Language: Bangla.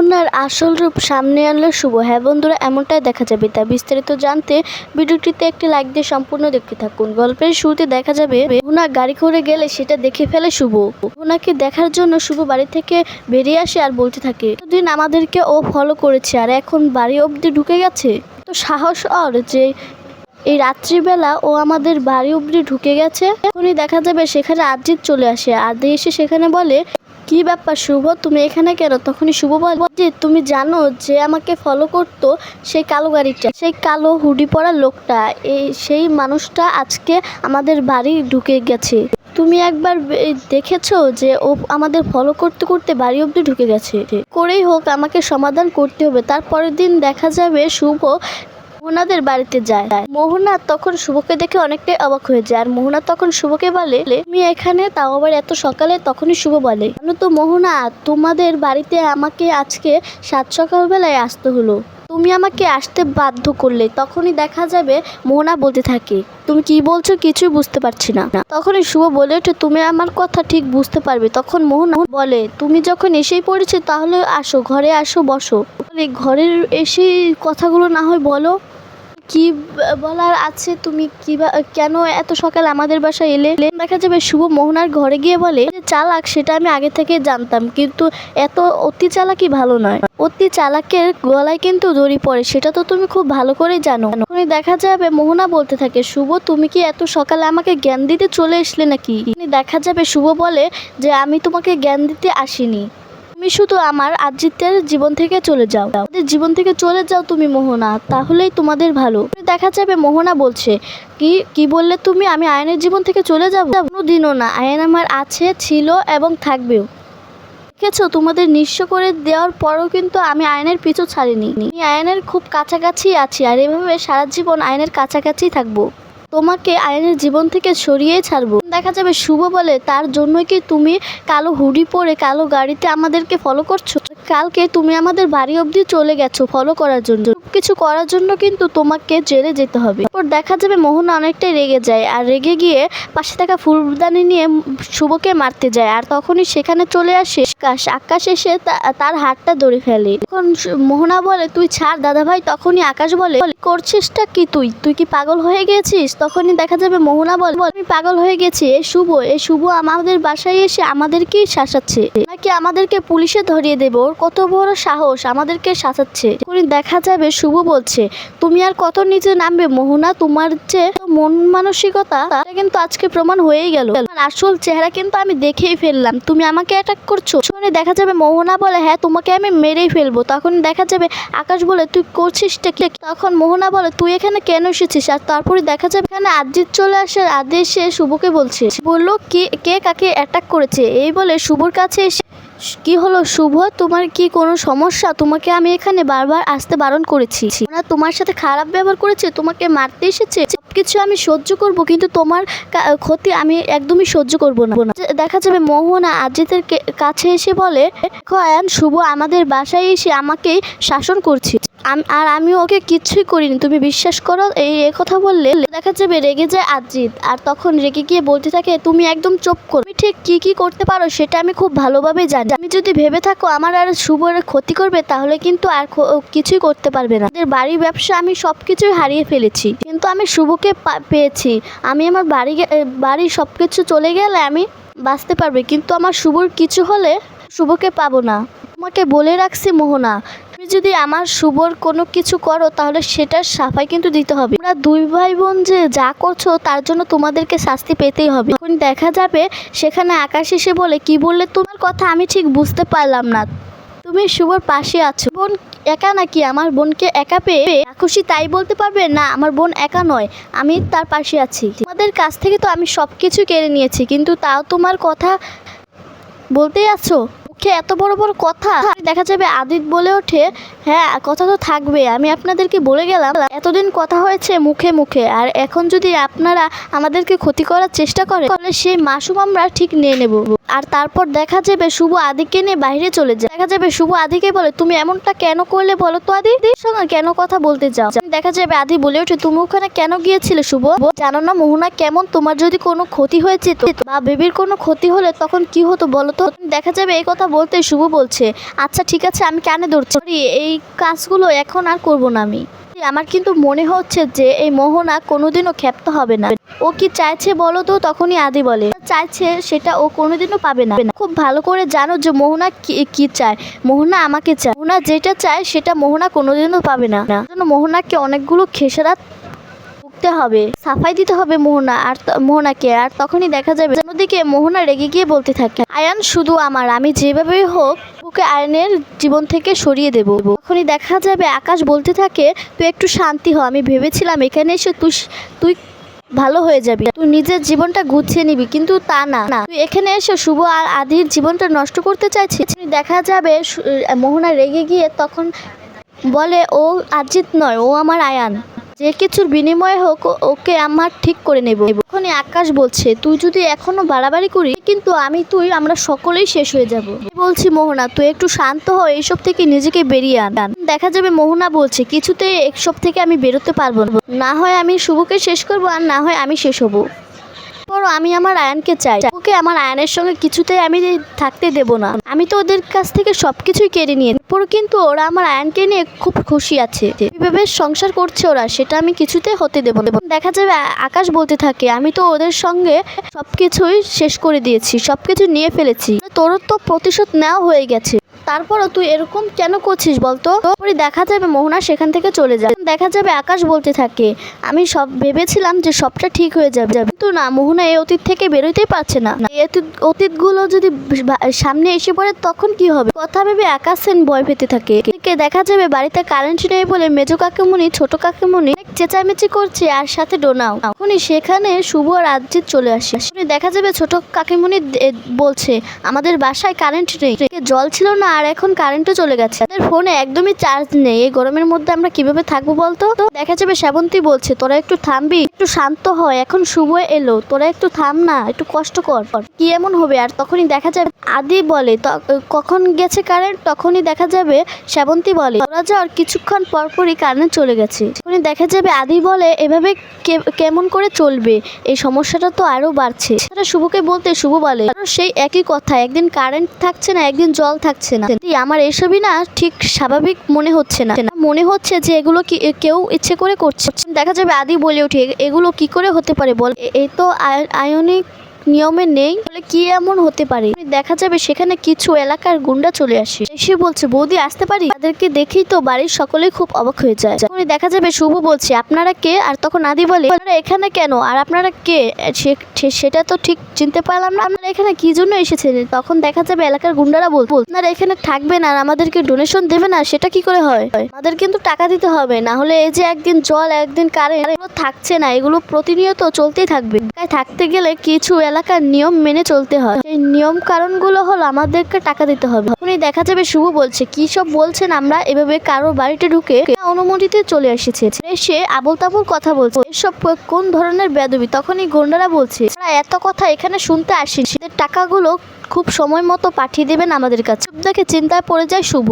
মোহনার আসল রূপ সামনে আনলো শুভ। হ্যাঁ বন্ধুরা, এমনটাই দেখা যাবে। তা বিস্তারিত জানতে ভিডিওটিতে একটি লাইক দিয়ে সম্পূর্ণ দেখতে থাকুন। গল্পের শুরুতে দেখা যাবে মোহনা গাড়ি করে গেলে সেটা দেখে ফেলে শুভ। মোহনাকে দেখার জন্য শুভ বাড়ি থেকে বেরিয়ে আসে আর বলতে থাকে দিন আমাদেরকে ও ফলো করেছে আর এখন বাড়ি অবধি ঢুকে গেছে। তো সাহস আর যে এই রাত্রিবেলা ও আমাদের বাড়ি অবধি ঢুকে গেছে। এখনই দেখা যাবে সেখানে আজিত চলে আসে। আদি এসে সেখানে বলে কি ব্যাপার শুভ? তুমি এখানে কেন? তখনই শুভ বলে যে, তুমি জানো যে আমাকে ফলো করতো সেই কালো গাড়িটা, সেই কালো হুডি পরা লোকটা। এই সেই মানুষটা আজকে আমাদের বাড়ি ঢুকে গেছে। তুমি একবার দেখেছ যে ও আমাদের ফলো করতে করতে বাড়ি অবধি ঢুকে গেছে? করেই হোক, আমাকে সমাধান করতে হবে। তারপরের দিন দেখা যাবে শুভ মোহনাদের বাড়িতে যায়। মোহনা তখন শুভকে দেখে অনেকটাই অবাক হয়ে যায়। আর মোহনা তখন শুভকে বলে, তুমি এখানে, তাও আবার এত সকালে? তখনই শুভ বলে তো মোহনা, তোমাদের বাড়িতে আমাকে আজকে সাত সকালবেলায় আসতে হলো। তুমি আমাকে আসতে বাধ্য করলে। তখনই দেখা যাবে মোহনা বলতে থাকে, তুমি কি বলছো কিছুই বুঝতে পারছি না। তখনই শুভ বলে ওঠে, তুমি আমার কথা ঠিক বুঝতে পারবে। তখন মোহনা বলে, তুমি যখন এসেই পড়েছো, তাহলে আসো, ঘরে আসো, বসো। ঘরের এসে কথাগুলো না হয় বলো। কি বলার আছে তুমি কি কেন এত সকাল আমাদের বাসায় এলে? দেখা যাবে শুভ মোহনার ঘরে গিয়ে বলে যে চালাক, সেটা আমি আগে থেকে জানতাম, কিন্তু এত অতি চালাকি ভালো নয়। অতি চালাকের গলায় কিন্তু দড়ি পড়ে, সেটা তো তুমি খুব ভালো করে জানো। তখনই দেখা যাবে, মোহনা বলতে থাকে, শুভ, তুমি কি এত সকালে আমাকে জ্ঞান দিতে চলে আসলে নাকি? দেখা যাবে, শুভ বলে যে, আমি তোমাকে জ্ঞান দিতে আসিনি। তুমি শুধু আমার আজিতের জীবন থেকে চলে যাও। জীবন থেকে চলে যাও তুমি মোহনা, তাহলেই তোমাদের ভালো। দেখা যাবে মোহনা বলছে, কি কি বললে তুমি? আমি আয়নের জীবন থেকে চলে যাব? কোনোদিনও না, আয়ন আমার আছে, ছিল এবং থাকবেও। দেখেছ, তোমাদের নিঃস্ব করে দেওয়ার পরও কিন্তু আমি আয়নের পিছু ছাড়িনি। আমি আয়নের খুব কাছাকাছি আছি, আর এভাবে সারা জীবন আয়নের কাছাকাছি থাকব। তোমাকে আয়নের জীবন থেকে সরিয়ে ছাড়বো। দেখা যাবে শুভ বলে তার জন্যই কি তুমি কালো হুডি পরে কালো গাড়িতে আমাদেরকে ফলো করছ? কালকে তুমি আমাদের বাড়ি অবধি চলে গেছো ফলো করার জন্য। কিছু করার জন্য কিন্তু তোমাকে জেলে যেতে হবে। তারপর দেখা যাবে মোহনা অনেকটাই রেগে যায় আর রেগে গিয়ে পাশে থাকা ফুলদানি নিয়ে শুভকে মারতে যায় আর তখনই সেখানে চলে আসে আকাশ। আকাশ এসে তার হাতটা ধরে ফেলে। তখন মোহনা বলে তুই ছাড় দাদা ভাই তখনই আকাশ বলে, করছিসটা কি তুই? তুই কি পাগল হয়ে গেছিস? তখনই দেখা যাবে মোহনা বল, আমি পাগল হয়ে গেছি এ শুভ এ শুভ আমাদের বাসায় এসে আমাদেরকেই শাসাচ্ছে। নাকি আমাদেরকে পুলিশে ধরিয়ে দেবে। কত বড় সাহস আমাদেরকে তখনই দেখা যাবে, শুভ বলছে, তুমি আর কত নিচে নামবে মোহনা? তোমার যে মন মানসিকতা তা কিন্তু আজকে প্রমাণ হয়েই গেল। আসল চেহারা কিন্তু আমি দেখেই ফেললাম। তুমি আমাকে অ্যাটাক করছ? শুনে দেখা যাবে মোহনা বলে হ্যাঁ তোমাকে আমি মেরেই ফেলব। তখন দেখা যাবে আকাশ বলে, তুই করছিসটা কি? তখন মোহনা বলে, তুই এখানে কেন এসেছিস? আর তারপরে দেখা যাবে এখানে আদিত চলে আসার আদেশে শুভকে বলছে, বলল কি, কে কাকে অ্যাটাক করেছে? এই বলে শুভর কাছে এসে কি হলো শুভ? তোমার কি কোনো সমস্যা? তোমাকে আমি এখানে বারবার আসতে বারণ করেছি। ওরা তোমার সাথে খারাপ ব্যবহার করেছে, তোমাকে মারতে এসেছে। সবকিছু আমি সহ্য করব, কিন্তু তোমার ক্ষতি আমি একদমই সহ্য করব না। দেখা যাবে মোহনা আজিতের কাছে এসে বলে, "দেখো আয়ান, শুভ আমাদের বাসায় এসে আমাকে শাসন করছে। আর আমি ওকে কিচ্ছুই করিনি। তুমি বিশ্বাস করো, এই কথা বললে দেখা যাবে রেগে যায় আজিত। আর তখন রেগে গিয়ে বলতে থাকে, তুমি একদম চুপ করো। তুমি ঠিক কি কি করতে পারো সেটা আমি খুব ভালোভাবে জানি। আমি যদি ভেবে থাকো আমার আর শুভর ক্ষতি করবে, তাহলে কিন্তু আর কিছুই করতে পারবে না। আমাদের বাড়ি ব্যবসা আমি সব কিছুই হারিয়ে ফেলেছি। কিন্তু আমি শুভকে পেয়েছি। আমি আমার বাড়ি বাড়ি সব কিছু চলে গেলে আমি বাঁচতে পারবে। কিন্তু আমার শুভর কিছু হলে শুভকে পাবো না। তোমাকে বলে রাখছি মোহনা যদি আমার শুভর কোনো কিছু করো, তাহলে সেটার সাফাই কিন্তু দিতে হবে। তোমরা দুই ভাই বোন যে যা করছ, তার জন্য তোমাদেরকে শাস্তি পেতেই হবে। এখন দেখা যাবে, সেখানে আকাশ এসে বলে, কি বললে তোমার কথা আমি ঠিক বুঝতে পারলাম না। তুমি শুভর পাশে আছো। বোন একা নাকি? আমার বোনকে একা পেয়ে খুশি তাই বলতে পারবে? না, আমার বোন একা নয়। আমি তার পাশে আছি। তোমাদের কাছ থেকে তো আমি সব কিছু কেড়ে নিয়েছি, কিন্তু তাও তোমার কথা বলতেই আছো? মুখে এত বড় বড় কথা? দেখা যাবে আদিত বলে ওঠে হ্যাঁ কথা তো থাকবে আমি আপনাদেরকে বলে গেলাম, এতদিন কথা হয়েছে মুখে মুখে। আর এখন যদি আপনারা আমাদেরকে ক্ষতি করার চেষ্টা করে তাহলে সেই মাসুম আমরা ঠিক নিয়ে নেব। আর তারপর দেখা যাবে শুভ আদিকে নিয়ে বাইরে চলে যায়। দেখা যাবে শুভ আদিকে বলে, তুমি এমনটা কেন করলে বলো তো আদি? সঙ্গে কেন কথা বলতে যাও দেখা যাবে। আদি বলে ওঠে, তুমি ওখানে কেন গিয়েছিলে শুভ? জানো না, মোহনা, কেমন তোমার যদি কোনো ক্ষতি হয়েছে বা বেবির কোনো ক্ষতি হলে তখন কি হতো বলো তো? দেখা যাবে এই কথা বলতে শুভ বলছে আচ্ছা ঠিক আছে, আমি কেন ধরছি। এই কাজগুলো এখন আর করব না আমি। আমার কিন্তু মনে হচ্ছে যে এই মোহনা কোনোদিনও ক্ষেপ্ত হবে না। ও কি চাইছে বলো তো? তখনই আদি বলে, চাইছে সেটা ও কোনোদিনও পাবে না। খুব ভালো করে জানো যে মোহনা কি চায়। মোহনা আমাকে চায়। মোহনা যেটা চায় সেটা মোহনা কোনোদিনও পাবে না। মোহনাকে অনেকগুলো খেসারাত ভুগতে হবে, সাফাই দিতে হবে মোহনা আর মোহনাকে। আর তখনই দেখা যাবে অন্যদিকে মোহনা রেগে গিয়ে বলতে থাকে, আয়ান, শুধু আমার, আমি যেভাবেই হোক ওকে আয়নের জীবন থেকে সরিয়ে দেব। তখনই দেখা যাবে আকাশ বলতে থাকে তুই একটু শান্তি হ আমি ভেবেছিলাম এখানে এসে তুই তুই ভালো হয়ে যাবি। তুই নিজের জীবনটা গুছিয়ে নিবি কিন্তু তা না। না, তুই এখানে এসে শুভ আর আদির জীবনটা নষ্ট করতে চাইছিস। দেখা যাবে মোহনা রেগে গিয়ে তখন বলে ও আজিত নয় ও আমার আয়ান। যে কিছুর বিনিময়ে হোক, ওকে আমার ঠিক করে নেব। এখনই আকাশ বলছে, তুই যদি এখনও বাড়াবাড়ি করি কিন্তু আমি, তুই, আমরা সকলেই শেষ হয়ে যাব। বলছি, মোহনা, তুই একটু শান্ত হ, এইসব থেকে নিজেকে বেরিয়ে আন। দেখা যাবে মোহনা বলছে কিছুতে এসব থেকে আমি বেরোতে পারব না। হয় আমি শুভকে শেষ করব, আর না হয় আমি শেষ হব। পরও আমি আমার আয়নকে চাই। ওকে আমার আয়নের সঙ্গে কিছুতেই আমি থাকতে দেব না। আমি তো ওদের কাছ থেকে সব কিছুই কেড়ে নিয়ে পরও কিন্তু ওরা আমার আয়নকে নিয়ে খুব খুশি আছে। কীভাবে সংসার করছে ওরা, সেটা আমি কিছুতে হতে দেব না। দেখা যাবে আকাশ বলতে থাকে, আমি তো ওদের সঙ্গে সব কিছুই শেষ করে দিয়েছি সব কিছু নিয়ে ফেলেছি। তোর তো প্রতিশোধ নেওয়া হয়ে গেছে। তারপরও তুই এরকম কেন করছিস বলতো? পরে দেখা যাবে মোহনা সেখান থেকে চলে যায়। দেখা যাবে আকাশ বলতে থাকে, আমি সব ভেবেছিলাম যে সবটা ঠিক হয়ে যাবে। কিন্তু না, মোহনা এই অতীত থেকে বেরোতেই পারছে না। এই অতীত- অতীতগুলো যদি সামনে এসে পড়ে তখন কি হবে? কথা ভেবে আকাশ সেন ভয় পেতে থাকে। দেখা যাবে বাড়িতে কারেন্ট নেই বলে মেজো কাকিমুনি, ছোট কাকিমুনি চেঁচামেচি করছে আর সাথে ডোনাও। তখনই সেখানে শুভ আর চলে আসে। দেখা যাবে ছোট কাকিমুনি বলছে, আমাদের বাসায় কারেন্ট নেই। জল ছিল না আর এখন কারেন্টও চলে গেছে। তাদের ফোনে একদমই চার্জ নেই। এই গরমের মধ্যে আমরা কীভাবে থাকব বলতো? তো দেখা যাবে শ্রাবন্তী বলছে, তোরা একটু থামবি, একটু শান্ত হয় এখন শুভ এলো। তোরা একটু থাম না, একটু কষ্ট কর। কি এমন হবে? আর তখনই দেখা যাবে আদি বলে, "ত- কখন গেছে কারেন্ট তখনই দেখা যাবে শ্রাবন্তী বলে, তোরা যাওয়ার কিছুক্ষণ পরপরই কারেন্ট চলে গেছে তখনই দেখা যাবে আদি বলে, এভাবে কেমন করে চলবে? এই সমস্যাটা তো আরও বাড়ছে। শুভকে বলতে শুভ বলে সেই একই কথা, একদিন কারেন্ট থাকছে না, একদিন জল থাকছে না। আমার এসবই না ঠিক স্বাভাবিক মনে হচ্ছে না। মনে হচ্ছে যে এগুলো কি কেউ ইচ্ছে করে করছে। দেখা যাবে আদি বলে উঠে এগুলো কি করে হতে পারে বল? এ- তো আয়- আয়নিক নিয়মে নেই বলে কি এমন হতে পারে? দেখা যাবে সেখানে কিছু এলাকার গুন্ডা চলে আসে। এসে বলছে, বৌদি, আসতে পারি? তাদেরকে দেখেই তো বাড়ির সকলেই খুব অবাক হয়ে যায়। তখনই দেখা যাবে শুভ বলছে, আপনারা কে? আর তখন আদি বলে এখানে কেন? আর আপনারা কে? সেটা তো ঠিক চিনতে পারলাম না। আপনারা এখানে কি জন্য এসেছেন? তখন দেখা যাবে এলাকার গুন্ডারা বলব আপনারা এখানে থাকবেন আর আমাদেরকে ডোনেশন দেবে না, সেটা কি করে হয়? আমাদের কিন্তু টাকা দিতে হবে, না হলে এই যে একদিন জল, একদিন কারেন্ট থাকছে না, এগুলো প্রতিনিয়ত চলতেই থাকবে। থাকতে গেলে কিছু এলাকার নিয়ম মেনে চলতে হয়। সেই নিয়ম কারণগুলো হলো আমাদেরকে টাকা দিতে হবে। তখনই দেখা যাবে শুভ বলছে, কি সব বলছেন আমরা? এভাবে কারও বাড়িতে ঢুকে অনুমতিতে চলে এসেছে। সে আবল তাবল কথা বলছে, এসব কোন ধরনের বেদবি তখনই গন্ডারা বলছে "আমরা এত কথা এখানে শুনতে আসি টাকাগুলো খুব সময় মতো পাঠিয়ে দেবেন আমাদের কাছে। দেখে চিন্তায় পড়ে যায় শুভ।